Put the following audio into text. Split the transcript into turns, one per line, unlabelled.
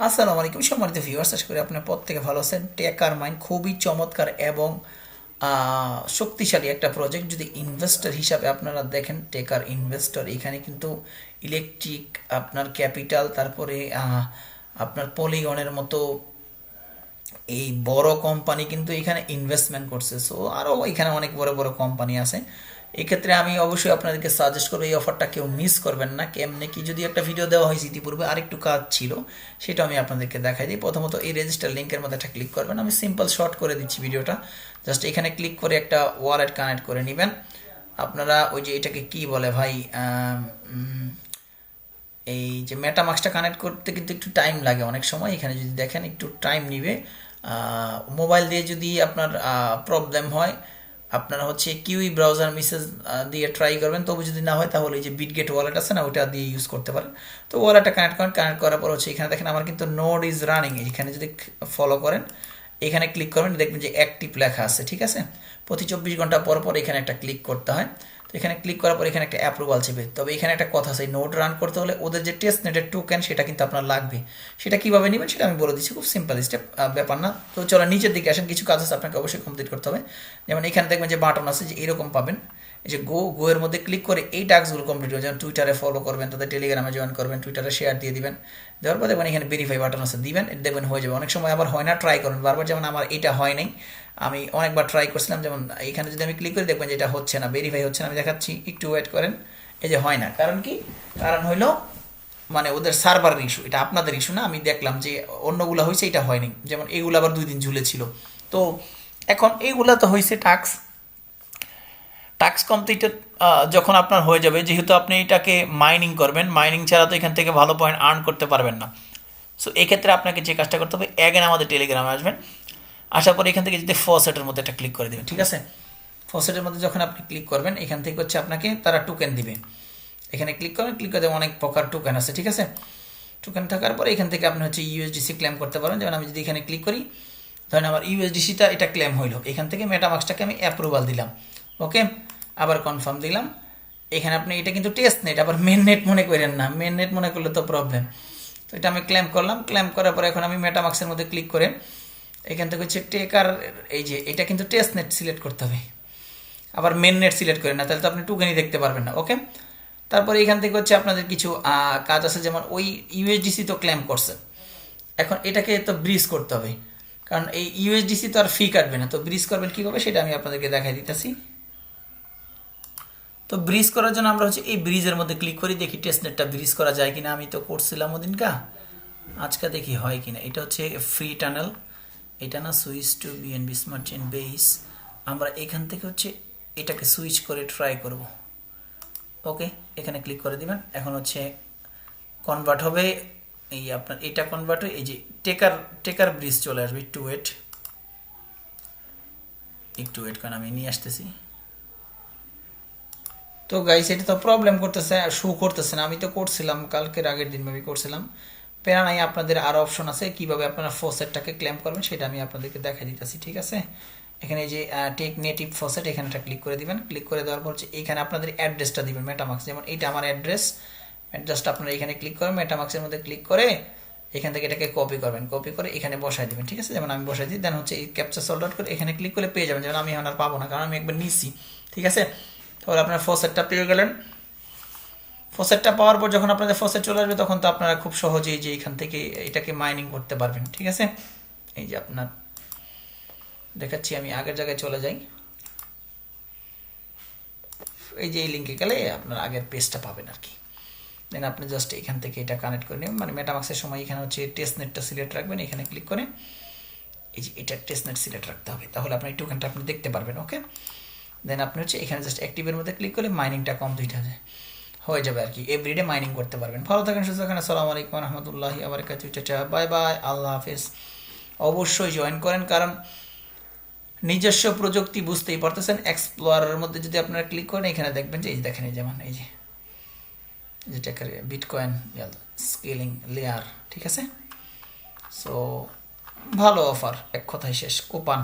আসসালামু আলাইকুম সম্মানিত ভিউয়ার্স আশা করি আপনার প্রত্যেকে ভালো আছেন। টেকার মাইন্ড খুবই চমৎকার এবং শক্তিশালী একটা প্রজেক্ট যদি ইনভেস্টর হিসাবে আপনারা দেখেন টেকার ইনভেস্টর এখানে কিন্তু ইলেকট্রিক আপনার ক্যাপিটাল তারপরে আপনার পলিগনের মতো এই বড় কোম্পানি কিন্তু এখানে ইনভেস্টমেন্ট করছে। সো আরও এখানে অনেক বড় বড় কোম্পানি আছে। এক্ষেত্রে আমি অবশ্যই আপনাদেরকে সাজেস্ট করব, এই অফারটা কেউ মিস করবেন না। কেমনে কি যদি একটা ভিডিও দেওয়া হয়েছে ইতিপূর্বে, আরেকটু কাজ ছিল, সেটা আমি আপনাদেরকে দেখাই দিই। প্রথমত এই রেজিস্টার লিঙ্কের মধ্যে একটা ক্লিক করবেন। আমি সিম্পল শর্ট করে দিচ্ছি ভিডিওটা জাস্ট এখানে ক্লিক করে একটা ওয়ালেট কানেক্ট করে নেবেন। আপনারা ওই যে এটাকে কি বলে ভাই এই যে মেটামাক্সটা কানেক্ট করতে কিন্তু একটু টাইম লাগে অনেক সময়। এখানে যদি দেখেন একটু টাইম নিবে। মোবাইল দিয়ে যদি আপনার প্রবলেম হয়, আপনারা হচ্ছে কিউই ব্রাউজার মেসেজ দিয়ে ট্রাই করবেন। তবু যদি না হয়, তাহলে এই যে বিটগেট ওয়ালেট আছে না ওটা দিয়ে ইউজ করতে পারেন। তো ওয়ালেটটা কানেক্ট করেন কানেক্ট করার পর হচ্ছে এখানে দেখেন আমার কিন্তু নোড ইজ রানিং এখানে যদি ফলো করেন, এখানে ক্লিক করবেন, দেখবেন যে অ্যাক্টিভ লেখা আছে, ঠিক আছে? প্রতি চব্বিশ ঘণ্টা পর পর এখানে একটা ক্লিক করতে হয়। এখানে ক্লিক করার পর এখানে একটা অ্যাপ্রুভাল চেপে তবে এখানে একটা কথা আছে নোট রান করতে হলে ওদের যে টেস্ট নেটের টোকেন সেটা কিন্তু আপনার লাগবে। সেটা কীভাবে নেবেন সেটা আমি বলে দিচ্ছি, খুব সিম্পল স্টেপ ব্যাপার না। তো চলো নিচের দিকে আসেন, কিছু কাজ আছে আপনাকে অবশ্যই কমপ্লিট করতে হবে। যেমন এখানে দেখবেন যে বাটন আছে যে এরকম পাবেন। এই যে গো গো এর মধ্যে ক্লিক করে এই টাস্কগুলো কমপ্লিট করবেন যেমন টুইটারে ফলো করবেন, তাদের টেলিগ্রামে জয়েন করবেন টুইটারে শেয়ার দিয়ে দিবেন। দেওয়ার পর দেখবেন এখানে ভেরিফাই বাটন আছে, দিবেন দেখবেন হয়ে যাবে। অনেক সময় আবার হয় না ট্রাই করুন বারবার যেমন আমার এটা হয় নাই, আমি অনেকবার ট্রাই করছিলাম, যেমন এখানে যদি আমি ক্লিক করি দেখবেন যে এটা হচ্ছে না ভেরিফাই হচ্ছে না, আমি দেখাচ্ছি, একটু ওয়েট করেন, এই যে হয় না। কারণ কি? কারণ হইল মানে ওদের সার্ভারের ইস্যু এটা আপনাদের ইস্যু না, আমি দেখলাম যে অন্যগুলো হয়েছে এটা হয়নি। যেমন এইগুলো আবার দুই দিন ঝুলেছিল তো এখন এইগুলা তো হয়েছে টাক্স টাস্ক কমপ্লিটেড যখন আপনার হয়ে যাবে, যেহেতু আপনি এটাকে মাইনিং করবেন মাইনিং ছাড়া তো এখান থেকে ভালো পয়েন্ট আর্ন করতে পারবেন না। সো এক্ষেত্রে আপনাকে যে কাজটা করতে হবে অ্যাগেন আমাদের টেলিগ্রামে আসবেন। আসার পরে এখান থেকে যদি ফসেটের মধ্যে একটা ক্লিক করে দেবেন, ঠিক আছে? ফসেটের মধ্যে যখন আপনি ক্লিক করবেন, এখান থেকে হচ্ছে আপনাকে তারা টোকেন দিবে। এখানে ক্লিক করবেন ক্লিক করে অনেক প্রকার টোকেন আছে, ঠিক আছে? টোকেন থাকার পরে এখান থেকে আপনি হচ্ছে ইউএসডিসি ক্লেম করতে পারেন। যেমন আমি যদি এখানে ক্লিক করি, ধরেন আমার ইউএসডিসিটা এটা ক্লেম হইল। এখান থেকে মেটামাক্সটাকে আমি অ্যাপ্রুভাল দিলাম ওকে আবার কনফার্ম দিলাম। এখানে আপনি, এটা কিন্তু টেস্ট নেট আবার মেন নেট মনে করেন না। মেন নেট মনে করলে তো প্রবলেম তো এটা আমি ক্লেম করলাম। ক্লেম করার পরে এখন আমি মেটামাক্সের মধ্যে ক্লিক করে এখান থেকে হচ্ছে টেকার এই যে, এটা কিন্তু টেস্ট নেট সিলেক্ট করতে হবে। আবার মেন নেট সিলেক্ট করেন না, তাহলে তো আপনি টুকেনই দেখতে পারবেন না ওকে তারপরে এখান থেকে হচ্ছে আপনাদের কিছু কাজ আছে, যেমন ওই ইউএসডিসি তো ক্লেম করছে। এখন এটাকে তো ব্রিজ করতে হবে। কারণ এই ইউএসডিসি তো আর ফি কাটবে না। তো ব্রিজ করবেন কীভাবে সেটা আমি আপনাদেরকে দেখাই দিতেছি। তো ব্রিজ করার জন্য আমরা হচ্ছে এই ব্রিজের মধ্যে ক্লিক করি, দেখি টেস্টনেটটা ব্রিজ করা যায় কিনা। আমি তো করছিলাম ওদিনকা। আজকে দেখি হয় কিনা। এটা হচ্ছে ফ্রি টানেল এটা না switch to BNB smart chain base আমরা এখান থেকে হচ্ছে এটাকে সুইচ করে ট্রাই করব। ওকে এখানে ক্লিক করে দিবেন। এখন হচ্ছে কনভার্ট হবে। এই আপনার, এটা কনভার্ট হয়ে এই যে টেকার টেকার ব্রিজ চলে আসবে। টু ওয়েট একটু ওয়েট কারণ আমি নিয়ে আসতেছি। তো গাইস এটা তো প্রবলেম করতেছে শো করতেছে না। আমি তো করছিলাম, কালকের আগের দিন আমি করছিলাম। প্যারা নাই আপনাদের আরও অপশন আছে, কীভাবে আপনারা ফসেটটাকে ক্লেম করবেন সেটা আমি আপনাদেরকে দেখাই দিতেছি, ঠিক আছে? এখানে যে টেক নেটিভ ফসেট এখানে একটা ক্লিক করে দিবেন। ক্লিক করে দেওয়ার পর হচ্ছে এখানে আপনাদের অ্যাড্রেসটা দিবেন মেটামাক্স যেমন এটা আমার অ্যাড্রেস অ্যাড্রেসটা আপনারা এখানে ক্লিক করেন মেটামাক্সের মধ্যে ক্লিক করে এখান থেকে এটাকে কপি করবেন। কপি করে এখানে বসাই দিবেন, ঠিক আছে? যেমন আমি বসাই দিই দেন হচ্ছে এই ক্যাপচার সল্ট করে এখানে ক্লিক করে পেয়ে যাবেন। যেমন আমি এখন আর পাবো না, কারণ আমি একবার নিচ্ছি ঠিক আছে? তাহলে আপনার ফসেটটা পেয়ে গেলেন। ফসেটটা পাওয়ার পর যখন আপনাদের ফসেট চলে আসবে, তখন তো আপনারা খুব সহজেই যে এখান থেকে এটাকে মাইনিং করতে পারবেন, ঠিক আছে? এই যে আপনার, দেখাচ্ছি আমি আগের জায়গায় চলে যাই। এই যে এই লিঙ্কে গেলে আপনার আগের পেজটা পাবেন আর কি। দেন আপনি জাস্ট এখান থেকে এটা কানেক্ট করে নেবেন। মানে মেটামাক্সের সময় এখানে হচ্ছে টেস্ট নেটটা সিলেক্ট রাখবেন, এখানে ক্লিক করে। এই যে এটা টেস্ট নেট সিলেক্ট রাখতে হবে। তাহলে আপনার এই টোকেনটা আপনি দেখতে পারবেন ওকে দেন আপনি হচ্ছে এখানে জাস্ট অ্যাক্টিভের মধ্যে ক্লিক করলে মাইনিংটা কমপ্লিট যায়। হয়ে যাবে আর কি। এভরিডে মাইনিং করতে পারবেন। ভালো থাকেন, সুস্থ থাকেন। আসসালামু আলাইকুম রহমতুল্লাহি আবার চাচা বাই বাই। আল্লাহ হাফিজ। অবশ্যই জয়েন করেন, কারণ নিজস্ব প্রযুক্তি বুঝতেই পারতেছেন। এক্সপ্লোরারের মধ্যে যদি আপনারা ক্লিক করেন, এখানে দেখবেন যে, এই দেখেন, এই যেমন এই যে যেটা বিটকয়েন স্কেলিং লেয়ার ঠিক আছে? সো ভালো অফার এক কথায় শেষ। কোপান